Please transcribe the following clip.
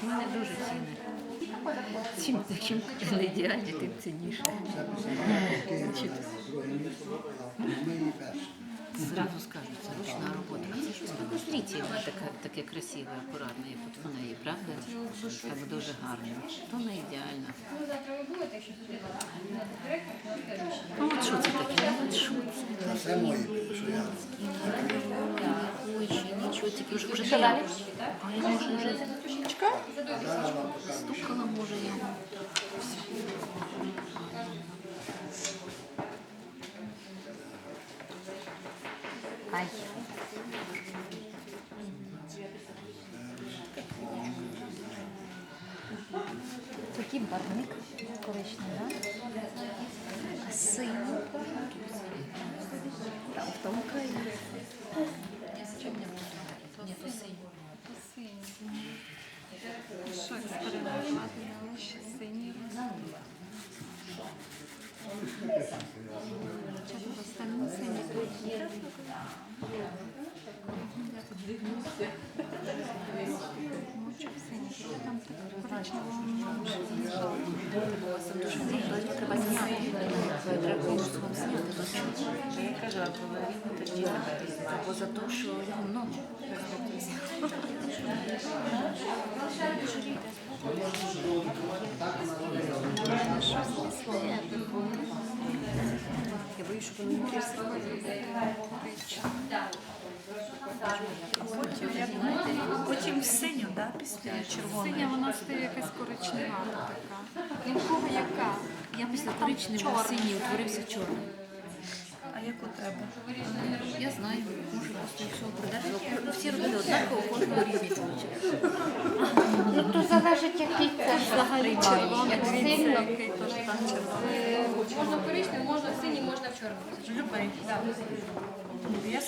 ціни. Чим, чим не ідеальні, тим цінніше. Зразу скажуть, це ручна робота. А це щось подозрительне, таке, таке красиве, акуратне, як от в неї, правда? Так дуже гарно. То не ідеально. Ну от що це таке? Ну, от що це? Це мої, що я. Ой, чи нічого, тільки вже вже я вже стукала, може його. Ай. Такий барвник коричневий, да? А синій? Там в тому краї. Що експериментувати ще синій Чи тут останній синій тут є? Мочок синій, що там коричневого немає. Треба зняти. Треба вам зняти. Я кажу, а говоримо тоді. або за те, що його. Я боюсь, що вони не Потім синю, да, після червоної. Синя вона стає якась коричневата така. І яка? Я після коричневого синій утворився чорний. А як у тебе? Я знаю, може просто якщо продати. Ну, всі робили однаково, у кожного різні. Ну то залежить, який це взагалі Червоний, Як сильно. який теж там червоний. Можна коричневий, можна в синій,